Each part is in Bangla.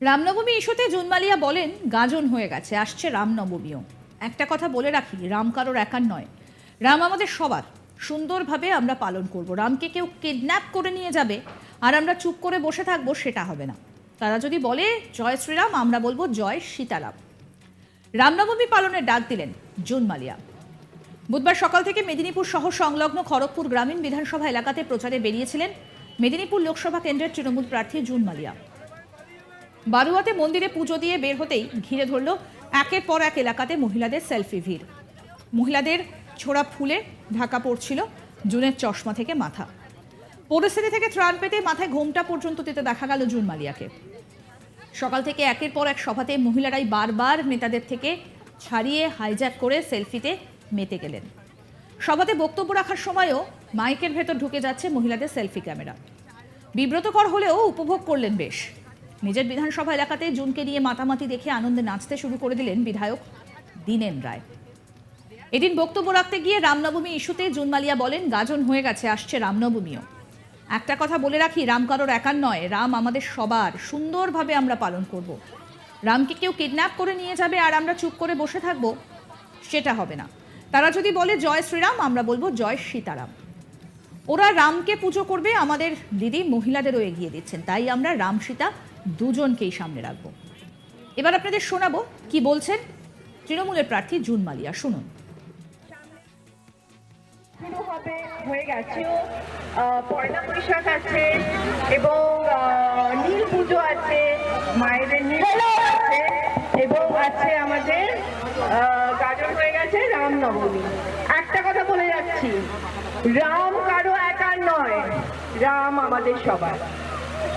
রামনবমী ইস্যুতে জুনমালিয়া বলেন, গাজন হয়ে গেছে, আসছে রামনবমীও। একটা কথা বলে রাখি, রাম কারোর একার নয়। রাম আমাদের সবার, সুন্দরভাবে আমরা পালন করব। রামকে কেউ কিডন্যাপ করে নিয়ে যাবে, আর আমরা চুপ করে বসে থাকব, সেটা হবে না। তারা যদি বলে, জয় শ্রীরাম আমরা বলব, জয় সীতারাম রামনবমী পালনের ডাক দিলেন জুন মালিয়া বুধবার সকাল থেকে মেদিনীপুর শহর সংলগ্ন খড়গপুর গ্রামীণ বিধানসভা এলাকাতে প্রচারে বেরিয়েছিলেন মেদিনীপুর লোকসভা কেন্দ্রের তৃণমূল প্রার্থী জুন মালিয়া বারুয়াতে মন্দিরে পুজো দিয়ে বের হতেই ঘিরে ধরল একের পর এক এলাকাতে মহিলাদের সেলফি ভিড়। মহিলাদের ছোড়া ফুলে ঢাকা পড়ছিল জুনের চশমা থেকে মাথা। পরিস্থিতি থেকে ত্রাণ পেতে মাথায় ঘোমটা পর্যন্ত দিতে দেখা গেল জুন মালিয়াকে সকাল থেকে একের পর এক সভাতে মহিলারাই বারবার নেতাদের থেকে ছাড়িয়ে হাইজ্যাক করে সেলফিতে মেতে গেলেন। সভাতে বক্তব্য রাখার সময়ও মাইকের ভেতর ঢুকে যাচ্ছে মহিলাদের সেলফি ক্যামেরা। বিব্রতকর হলেও উপভোগ করলেন বেশ। নিজের বিধানসভা এলাকাতে জুনকে নিয়ে মাতামাতি দেখে আনন্দে নাচতে শুরু করে দিলেন বিধায়ক দীনেন রায়। এদিন বক্তব্য রাখতে গিয়ে রামনবমী ইস্যুতে জুন মালিয়া বলেন, গাজন হয়ে গেছে, আসছে রামনবমীও। একটা কথা বলে রাখি, রাম কারোর একার নয়, রাম আমাদের সবার, সুন্দরভাবে আমরা পালন করব। রামকে কেউ কিডন্যাপ করে নিয়ে যাবে আর আমরা চুপ করে বসে থাকব, সেটা হবে না। তারা যদি বলে, জয় শ্রীরাম আমরা বলব, জয় সীতারাম ওরা রামকে পুজো করবে, আমাদের দিদি মহিলাদেরও এগিয়ে দিচ্ছেন, তাই আমরা রাম সীতা দুজনকেই সামনে রাখব। এবার আপনাদের শোনাবো কি বলছেন তৃণমূলের প্রার্থী জুন মালিয়া। শুনুন। শুরু হবে হয়ে গেছেও পয়লা বৈশাখ আছে এবং নীল পুজো আছে মায়েদের নীল আছে এবং আছে আমাদের গাজন হয়ে গেছে রামনবমী। একটা কথা বলে যাচ্ছি রাম কারও একার নয় রাম আমাদের সবার।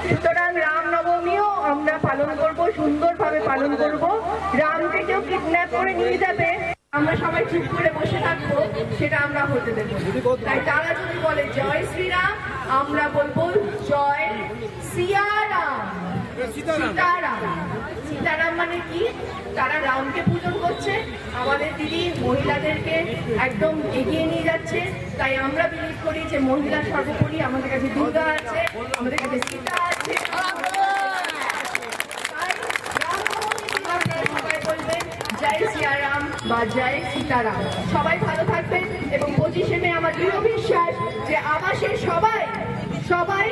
সুতরাং রামনবমীও আমরা পালন করব সুন্দরভাবে পালন করব। রামকে কেউ কিডন্যাপ করে নিয়ে যাবে। আমরা সবাই চুপ করে বসে থাকব সেটা আমরা হতে দেবো। তাই তারা যদি বলে জয় শ্রীরাম আমরা বলব জয় সিয়ারাম সীতারাম। সীতারাম। মানে কি? তারা রামকে পূজন করছে। আমাদের দিদি মহিলাদেরকে একদম এগিয়ে নিয়ে যাচ্ছে। তাই আমরা বিলিভ করি যে মহিলা সর্বোপরি আমাদের কাছে দুর্গা আছে আমাদের কাছে সীতা সবাই ভালো থাকবেন এবং পঁচিশে আমার দৃঢ় বিশ্বাস যে আবাসের সবাই সবাই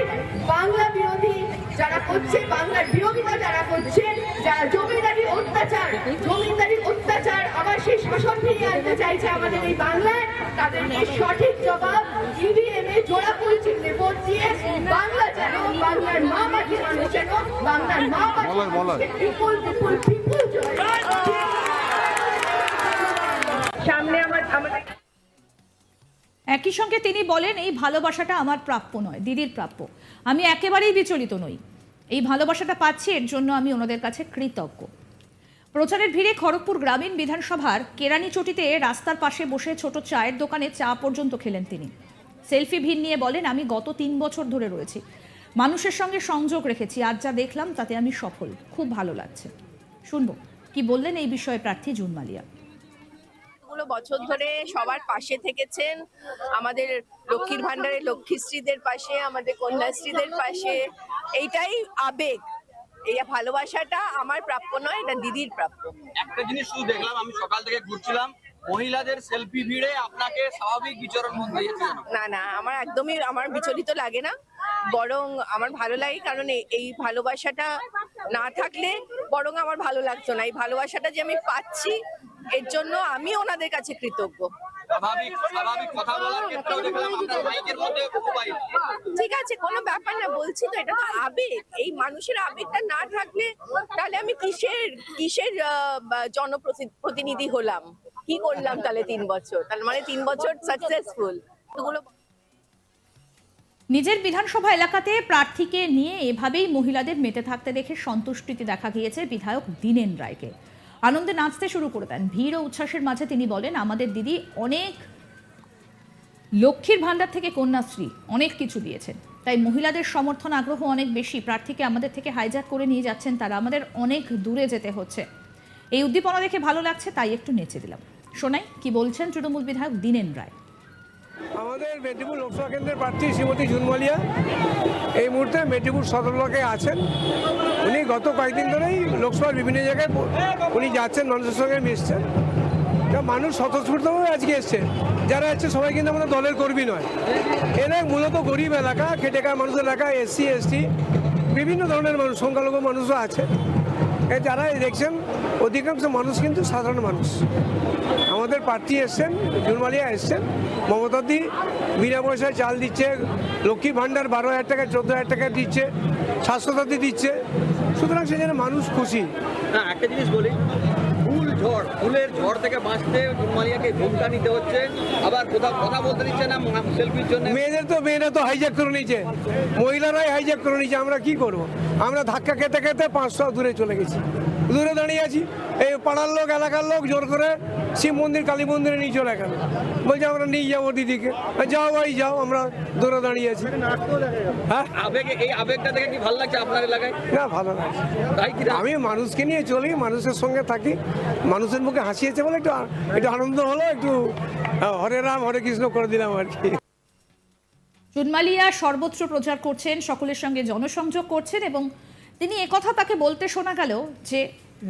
বাংলা বিরোধী যারা করছে বাংলার বিরোধিতা যারা করছে যারা জমিদারি অত্যাচার, জমিদারি আনতে চাইছে আমাদের এই বাংলায় তাদেরকে সঠিক জবাব? ইভিএম এ জোড়া চিহ্নে ভোট দিয়ে বাংলা যেন বাংলার মা মাটির মানুষ যেন বাংলার মা মানুষকে বিপুল বিপুল বিপুল সামনে আমার আমাদের একই সঙ্গে তিনি বলেন এই ভালোবাসাটা আমার প্রাপ্য নয় দিদির প্রাপ্য। আমি একেবারেই বিচলিত নই। এই ভালোবাসাটা পাচ্ছি এর জন্য আমি ওনাদের কাছে কৃতজ্ঞ। প্রচারের ভিড়ে খড়গপুর গ্রামীণ বিধানসভার কেরানি চটিতে রাস্তার পাশে বসে ছোট চায়ের দোকানে চা পর্যন্ত খেলেন তিনি। সেলফি ভিড় নিয়ে বলেন, আমি গত তিন বছর ধরে রয়েছি। মানুষের সঙ্গে সংযোগ রেখেছি। আজ যা দেখলাম, তাতে আমি সফল। খুব ভালো লাগছে। শুনব। কি বললেন এই বিষয়ে প্রার্থী জুন মালিয়া বছর ধরে সবার পাশে থেকেছেন। আমাদের লক্ষ্মীর ভান্ডারের লক্ষ্মীশ্রীদের পাশে, আমাদের কন্যাশ্রীদের পাশে। এইটাই আবেগ। এই ভালোবাসাটা আমার প্রাপ্য নয় এটা দিদির প্রাপ্য। একটা জিনিস শুধু দেখলাম আমি সকাল থেকে ঘুরছিলাম মহিলাদের সেলফি ভিড়ে আপনাকে স্বাভাবিক বিচরণ না না আমার একদমই আমার বিচলিত লাগে না। বরং আমার ভালো লাগে কারণ এই- এই ভালোবাসাটা না থাকলে বরং আমার ভালো লাগতো না। এই ভালোবাসাটা যে আমি পাচ্ছি এর জন্য আমি ওনাদের কাছে কৃতজ্ঞ। স্বাভাবিক স্বাভাবিক কথা বলার ক্ষেত্রেও দেখলাম আপনার মাইকের মধ্যে মোবাইল ঠিক আছে কোনো ব্যাপার না বলছি তো এটা তো আবেগ। এই মানুষের আবেগটা না থাকলে তাহলে আমি কিসের কিসের জনপ্রতিনিধি হলাম? কি করলাম তাহলে তিন বছর? তার মানে তিন বছর সাকসেসফুল এগুলো নিজের বিধানসভা এলাকাতে প্রার্থীকে নিয়ে এভাবেই মহিলাদের মেতে থাকতে দেখে সন্তুষ্টিতে দেখা গিয়েছে বিধায়ক দীনেন রায়কে। আনন্দে নাচতে শুরু করে দেন। ভিড় ও উচ্ছ্বাসের মাঝে তিনি বলেন, আমাদের দিদি অনেক লক্ষ্মীর ভাণ্ডার থেকে কন্যাশ্রী, অনেক কিছু দিয়েছেন। তাই মহিলাদের সমর্থন আগ্রহ অনেক বেশি। প্রার্থীকে আমাদের থেকে হাইজ্যাক করে নিয়ে যাচ্ছেন তারা। আমাদের অনেক দূরে যেতে হচ্ছে। এই উদ্দীপনা দেখে ভালো লাগছে, তাই একটু নেচে দিলাম। শোনাই কি বলছেন তৃণমূল বিধায়ক দীনেন রায়? আমাদের মেদিনীপুর লোকসভা কেন্দ্রের প্রার্থী শ্রীমতী জুনমালিয়া এই মুহূর্তে মেদিনীপুর সদর ব্লকে আছেন। উনি গত কয়েকদিন ধরেই লোকসভার বিভিন্ন জায়গায় উনি যাচ্ছেন, মানুষের সঙ্গে মিশছেন। মানুষ স্বতঃস্ফূর্তভাবে আজকে এসছে। যারা এসছে সবাই কিন্তু আমাদের দলের কর্মী নয়। এরা মূলত গরিব এলাকা খেটে খাওয়া মানুষের এলাকা, এসসি, এসটি, বিভিন্ন ধরনের মানুষ, সংখ্যালঘু মানুষও আছে। যারা দেখছেন, অধিকাংশ মানুষ কিন্তু সাধারণ মানুষ। আমাদের প্রার্থী এসছেন জুলমালিয়া এসছেন। মমতাদি বিনা পয়সায় চাল দিচ্ছে, লক্ষ্মী ভাণ্ডার বারো হাজার টাকা, চোদ্দ হাজার টাকা দিচ্ছে, স্বাস্থ্যসাথী দিচ্ছে। সুতরাং সেজন্য মানুষ খুশি। হ্যাঁ একটা জিনিস বলি। ফুল ঝড় ফুলের ঝড় থেকে বাঁচতে মালিয়াকে ঘুমটা নিতে হচ্ছে। আবার কোথাও কথা বলতে দিচ্ছে না সেলফির জন্য মেয়েদের তো মেয়েরা তো হাইজ্যাক করে নিয়েছে। মহিলারাই হাইজ্যাক করে নিয়েছে আমরা কি করব। আমরা ধাক্কা খেতে খেতে পাঁচশো দূরে চলে গেছি। দূরে দাঁড়িয়ে আছি। এই পাড়ার লোক এলাকার লোক জোর করে শিব মন্দির কালী মন্দিরে নিয়ে চলে গেল। বলছে আমরা নিয়ে যাব দিদিকে। যাও ভাই যাও আমরা দূরে দাঁড়িয়ে আছি। হ্যাঁ আবেগে এই আবেগটা দেখে কি ভালো লাগছে আপনার এলাকায়? না ভালো লাগছে। তাই কি আমি মানুষকে নিয়ে চলি মানুষের সঙ্গে থাকি। মানুষের মুখে হাসিয়েছে বলে একটু একটু আনন্দ হলো একটু হরে রাম হরে কৃষ্ণ করে দিলাম আর কি। জুনমালিয়া সর্বত্র প্রচার করছেন সকলের সঙ্গে জনসংযোগ করছেন এবং তিনি একথা তাকে বলতে শোনা গেল যে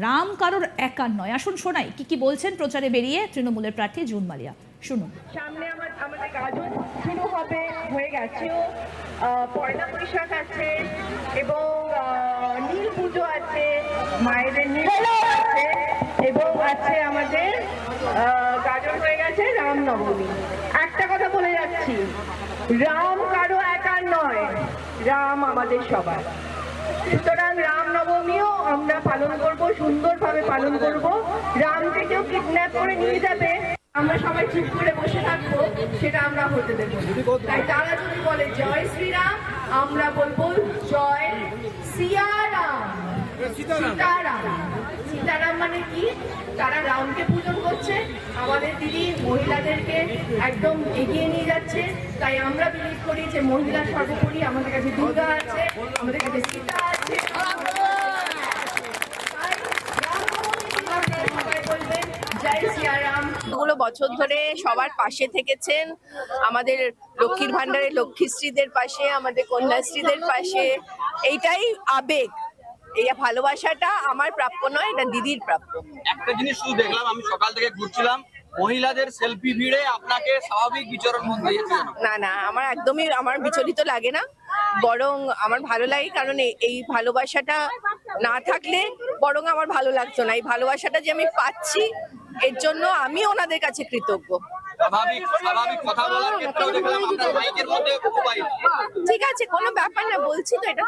রাম কারোর একার নয়। আসুন শোনাই কি কি বলছেন প্রচারে বেরিয়ে তৃণমূলের প্রার্থী জুন মালিয়া। শুনুন। সামনে আমার আমাদের গাজন শুরু হবে হয়ে আহ, পয়লা বৈশাখ আছে এবং নীল পুজো আছে মায়েদের নীল আছে এবং আছে আমাদের গাজন হয়ে গেছে রামনবমী। একটা কথা বলে যাচ্ছি রাম কারও একার নয় রাম আমাদের সবার। সুতরাং রামনবমীও আমরা পালন করব, সুন্দরভাবে পালন করব। রামকে কেউ কিডন্যাপ করে নিয়ে যাবে। আমরা সবাই চুপ করে বসে থাকব, সেটা আমরা হতে দেব তাই তারা যদি বলে, জয় শ্রীরাম আমরা বলব, জয় সিয়ারাম সীতারাম। সীতারাম। মানে কি? তারা রামকে পূজন করছে আমাদের দিদি মহিলাদেরকে একদম এগিয়ে নিয়ে যাচ্ছে। তাই আমরা বিলিভ করি যে মহিলা সর্বোপরি আমাদের কাছে দুর্গা আছে আমাদের কাছে সীতা আছে। গুলো বছর ধরে সবার পাশে থেকেছেন। আমাদের লক্ষ্মীর ভান্ডারের লক্ষ্মীশ্রীদের পাশে আমাদের কন্যাশ্রীদের পাশে। এইটাই আবেগ। এই ভালোবাসাটা আমার প্রাপ্য নয় এটা দিদির প্রাপ্য। একটা জিনিস শুধু দেখলাম আমি সকাল থেকে ঘুরছিলাম মহিলাদের সেলফি ভিড়ে আপনাকে স্বাভাবিক বিচরণ না না আমার একদমই আমার বিচলিত লাগে না। বরং আমার ভালো লাগে কারণ এই- ভালোবাসাটা না থাকলে বরং আমার ভালো লাগতো না। এই ভালোবাসাটা যে আমি পাচ্ছি এর জন্য আমি ওনাদের কাছে কৃতজ্ঞ। ঠিক আছে কোনো ব্যাপার না বলছি তো এটা